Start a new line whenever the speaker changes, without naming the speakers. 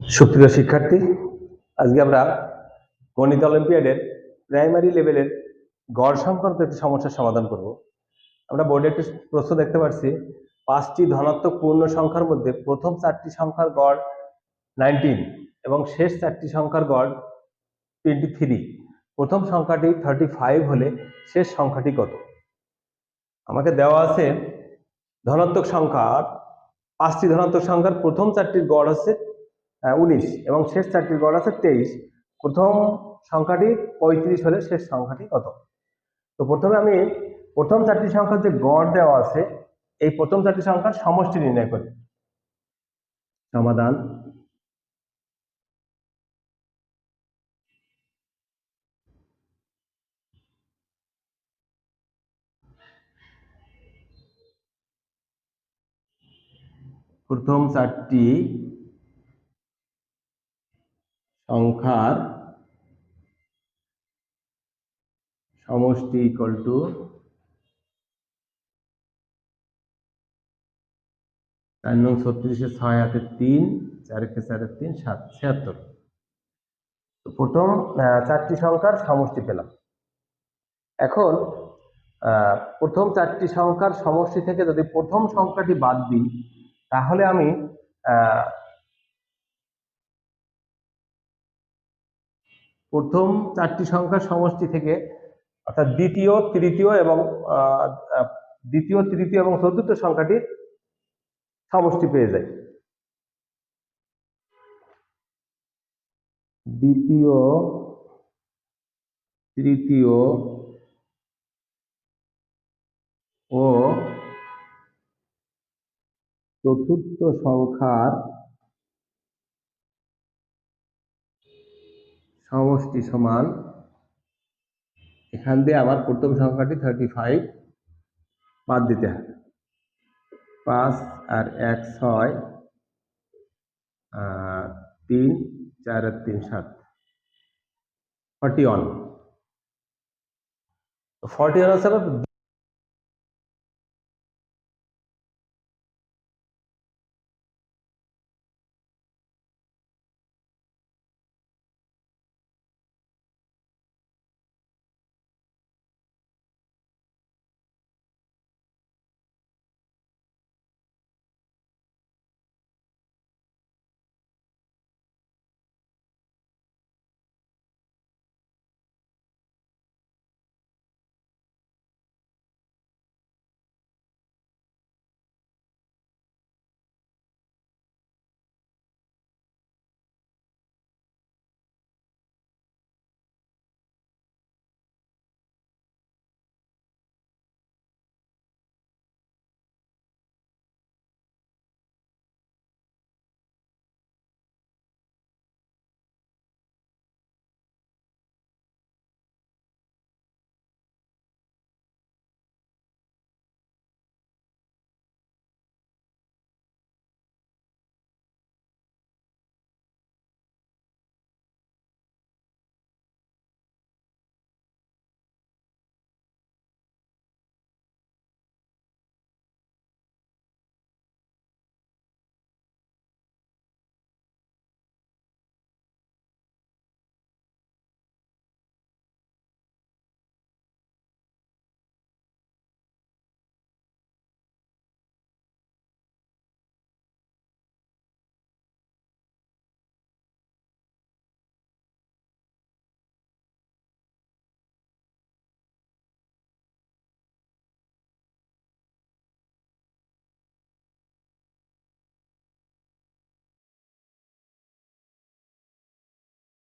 সুপ্রিয় শিক্ষার্থী, আজকে আমরা গণিত অলিম্পিয়াডের প্রাইমারি লেভেলের গড় সংক্রান্ত একটি সমস্যার সমাধান করব। আমরা বোর্ডে একটি প্রশ্ন দেখতে পাচ্ছি, পাঁচটি ধনাত্মক পূর্ণ সংখ্যার মধ্যে প্রথম চারটি সংখ্যার গড় নাইনটিন এবং শেষ চারটি সংখ্যার গড় টোয়েন্টি থ্রি। প্রথম সংখ্যাটি থার্টি ফাইভ হলে শেষ সংখ্যাটি কত? আমাকে দেওয়া আছে ধনাত্মক সংখ্যার, পাঁচটি ধনাত্মক সংখ্যার প্রথম চারটির গড় হচ্ছে উনিশ এবং শেষ চারটির গড় আছে তেইশ। প্রথম সংখ্যাটি পঁয়ত্রিশ হলে শেষ সংখ্যাটি কত? তো প্রথমে আমি প্রথম চারটি সংখ্যার যে গড় দেওয়া আছে, এই প্রথম চারটি সংখ্যার সমষ্টি নির্ণয় করি। সমাধান। প্রথম চারটি সংখ্যার সমষ্টি ইকুয়াল টু চার নং ছত্রিশে ছয় হাতে তিন, চারেকে চারের তিন, সাত, ছিয়াত্তর। প্রথম চারটি সংখ্যার সমষ্টি পেলাম। এখন প্রথম চারটি সংখ্যার সমষ্টি থেকে যদি প্রথম সংখ্যাটি বাদ দিই, তাহলে আমি প্রথম চারটি সংখ্যার সমষ্টি থেকে, অর্থাৎ দ্বিতীয়, তৃতীয় এবং দ্বিতীয়, তৃতীয় এবং চতুর্থ সংখ্যাটির সমষ্টি পেয়ে যায়। দ্বিতীয়, তৃতীয় ও চতুর্থ সংখ্যার সমষ্টি সমান, এখান দিয়ে আবার প্রথম সংখ্যাটি থার্টি ফাইভ বাদ দিতে হবে। পাঁচ আর এক ছয় তিন, চার আর তিন, সাত। ফর্টি ওয়ান ফর্টি ওয়ান হচ্ছে